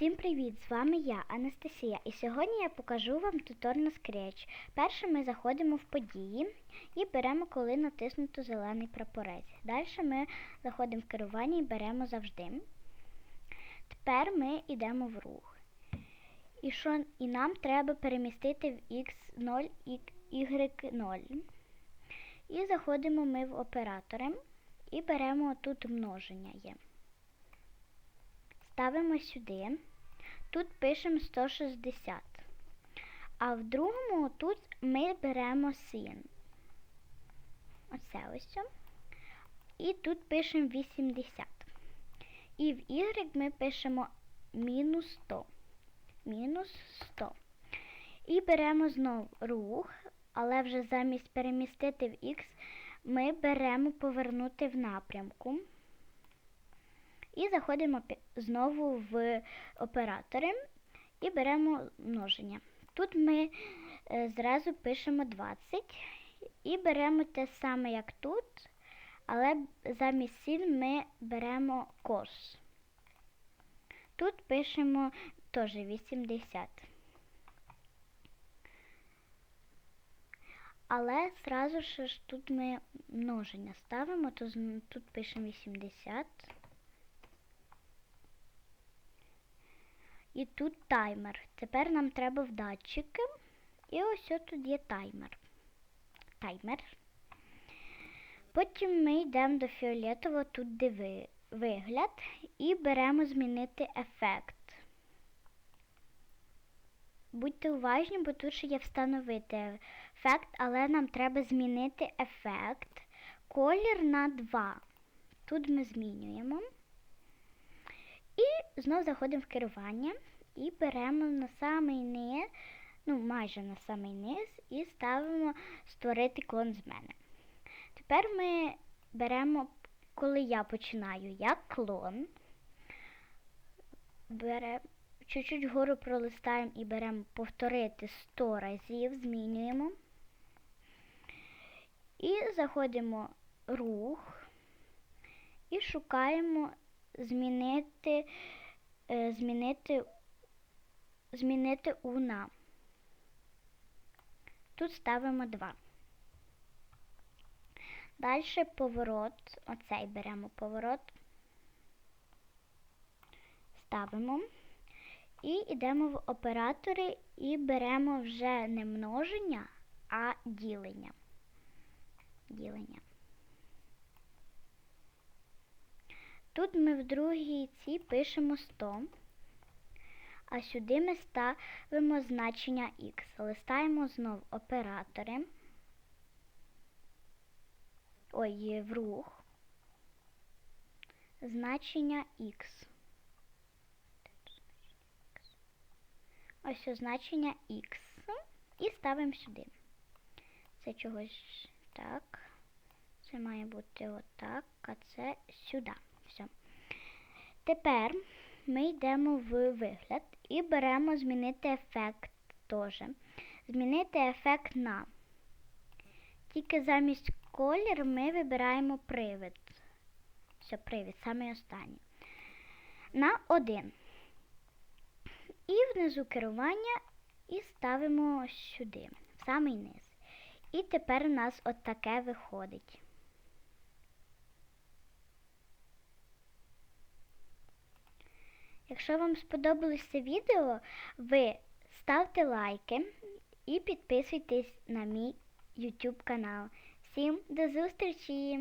Всім привіт! З вами я, Анастасія, і сьогодні я покажу вам тутор на Scratch. Перше ми заходимо в події і беремо, коли натиснуто зелений прапорець. Далі ми заходимо в керування і беремо завжди. Тепер ми йдемо в рух. І, що, і нам треба перемістити в X0 і Y0. І заходимо ми в оператори і беремо тут множення є. Ставимо сюди. Тут пишемо 160. А в другому тут ми беремо син. Оце ось. І тут пишемо 80. І в Y ми пишемо мінус 100. Мінус 100. І беремо знову рух, але вже замість перемістити в X ми беремо повернути в напрямку. І заходимо знову в оператори і беремо множення. Тут ми е, зразу пишемо 20 і беремо те саме, як тут, але замість сін ми беремо кос. Тут пишемо теж 80. Але зразу ж тут ми множення ставимо, то тут пишемо 80. І тут таймер. Тепер нам треба в датчики. І ось тут є таймер. Таймер. Потім ми йдемо до фіолетового, тут диви, вигляд, і беремо змінити ефект. Будьте уважні, бо тут ще є встановити ефект, але нам треба змінити ефект. Колір на 2. Тут ми змінюємо. Знову заходимо в керування і беремо на самий низ, ну майже на самий низ, і ставимо створити клон з мене. Тепер ми беремо, коли я починаю як клон, беремо, чуть-чуть вгору пролистаємо і беремо повторити 100 разів, змінюємо. І заходимо рух і шукаємо змінити, е, змінити, змінити уна. Тут ставимо 2. Далі поворот, оцей беремо поворот, ставимо і йдемо в оператори і беремо вже не множення, а ділення. Ділення. Тут ми в другій ці пишемо 100, а сюди ми ставимо значення Х. Листаємо знов оператори. Ой, в рух. Значення Х. Ось значення Х. І ставимо сюди. Це чогось так. Це має бути отак, а це сюди. Все. Тепер ми йдемо в вигляд і беремо змінити ефект теж. Змінити ефект на. Тільки замість колір ми вибираємо привид. Все, привід, саме останній. На один. І внизу керування і ставимо сюди, в самий низ. І тепер у нас от таке виходить. Якщо вам сподобалось це відео, ви ставте лайки і підписуйтесь на мій YouTube канал. Всім до зустрічі!